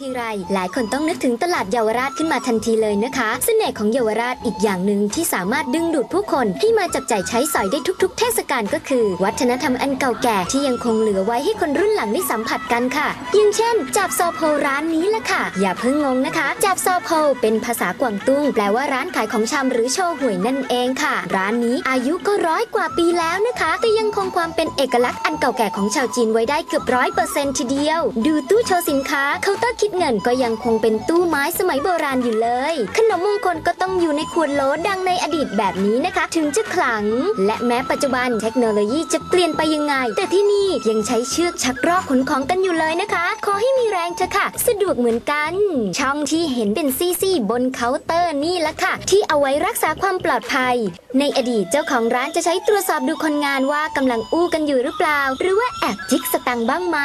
ทีไรหลายคนต้องนึกถึงตลาดเยาวราชขึ้นมาทันทีเลยนะคะเสน่ห์ของเยาวราชอีกอย่างหนึ่งที่สามารถดึงดูดผู้คนให้มาจับจ่ายใช้สอยได้ทุก ๆ เทศกาลก็คือ วัฒนธรรมอันเก่าแก่ที่ยังคงเหลือไว้ให้คนรุ่นหลังได้สัมผัสกันค่ะอย่างเช่นจับซอโพร้านนี้ละค่ะ อย่าเพิ่งงงนะคะจับซอโพเป็นภาษากวางตุ้ง แปลว่าร้านขายของชำหรือโชว์หวยนั่นเองค่ะ ร้านนี้อายุก็ร้อยกว่าปีแล้วนะคะแต่ยังคงความเป็นเอกลักษณ์อันเก่าแก่ของชาวจีนไว้ได้เกือบร้อยเปอร์เซ็นต์ทีเดียว ดูตู้โชว์สินค้าเคาน์เตอร์คิดเงินก็ยังคงเป็นตู้ไม้สมัยโบราณอยู่เลย ขนมมงคลก็ต้องอยู่ในขวดโหลดังในอดีตแบบนี้นะคะ ถึงจะขลัง และแม้ปัจจุบันเทคโนโลยีจะเปลี่ยนไปยังไง แต่ที่นี่ยังใช้เชือกชักรอกขนของกันอยู่เลยนะคะ ขอให้มีแรงเถอะค่ะ สะดวกเหมือนกัน ช่องที่เห็นเป็นซี่ๆบนเคาน์เตอร์นี่แหละค่ะ ที่เอาไว้รักษาความปลอดภัย ในอดีตเจ้าของร้านจะใช้ตรวจสอบดูคนงานว่ากำลังอู้กันอยู่หรือเปล่า หรือว่าแอบจิกสตังบ้างไหม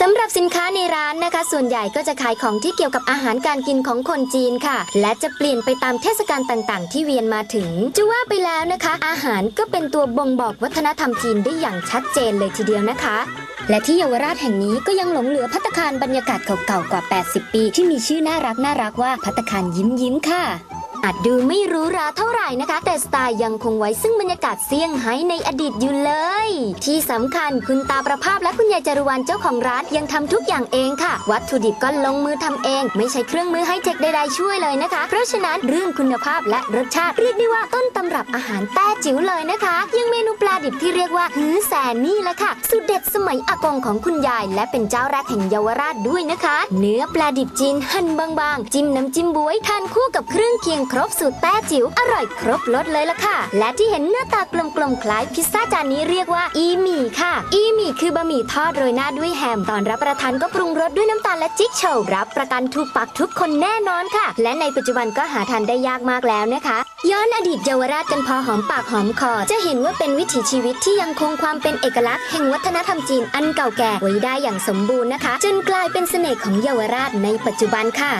สำหรับสินค้าในร้านนะคะ ส่วนใหญ่ก็จะขายของที่เกี่ยวกับอาหารการกินของคนจีนค่ะ และจะเปลี่ยนไปตามเทศกาลต่างๆ ที่เวียนมาถึง จะว่าไปแล้วนะคะ อาหารก็เป็นตัวบ่งบอกวัฒนธรรมจีนได้อย่างชัดเจนเลยทีเดียวนะคะ และที่เยาวราชแห่งนี้ก็ยังหลงเหลือพัตคารบรรยากาศเก่าๆกว่า 80 ปี ที่มีชื่อน่ารักน่ารักว่าพัตคารยิ้มยิ้มค่ะ อาจดูไม่หรู้ราเท่าไหร่นะคะ แต่สไตล์ยังคงไว้ซึ่งบรรยากาศเซี่ยงไฮ้ในอดีตอยู่เลย ที่สำคัญคุณตาประภาพและคุณยายจารุวรรณเจ้าของร้านยังทำทุกอย่างเองค่ะ วัตถุดิบก็ลงมือทำเอง ไม่ใช่เครื่องมือให้เทคใดๆช่วยเลยนะคะ เพราะฉะนั้นเรื่องคุณภาพและรสชาติเรียกได้ว่าต้นตำรับอาหารแต้จิ๋วเลยนะคะ ยังเมนูปลาดิบที่เรียกว่าฮือแสนนี่แหละค่ะสูตรเด็ดสมัยอากงของคุณยาย และเป็นเจ้าแรกแห่งเยาวราชด้วยนะคะ เนื้อปลาดิบจีนหั่นบางๆ จิ้มน้ำจิ้มบวยทานคู่กับเครื่องเคียงรบสูตรแต้จิ๋วอร่อยครบรสเลยล่ะค่ะ และที่เห็นหน้าตากลมๆคล้ายพิซซ่าจานนี้เรียกว่าอีหมี่ค่ะ อีหมี่คือบะหมี่ทอดโรยหน้าด้วยแฮมตอนรับประทานก็ปรุงรสด้วยน้ำตาลและจิ๊กโชว์รับประกันถูกปากทุกคนแน่นอนค่ะ และในปัจจุบันก็หาทานได้ยากมากแล้วนะคะ ย้อนอดีตเยาวราชกันพอหอมปากหอมคอ จะเห็นว่าเป็นวิถีชีวิตที่ยังคงความเป็นเอกลักษณ์แห่งวัฒนธรรมจีนอันเก่าแก่ไว้ได้อย่างสมบูรณ์นะคะ จนกลายเป็นเสน่ห์ของเยาวราชในปัจจุบันค่ะ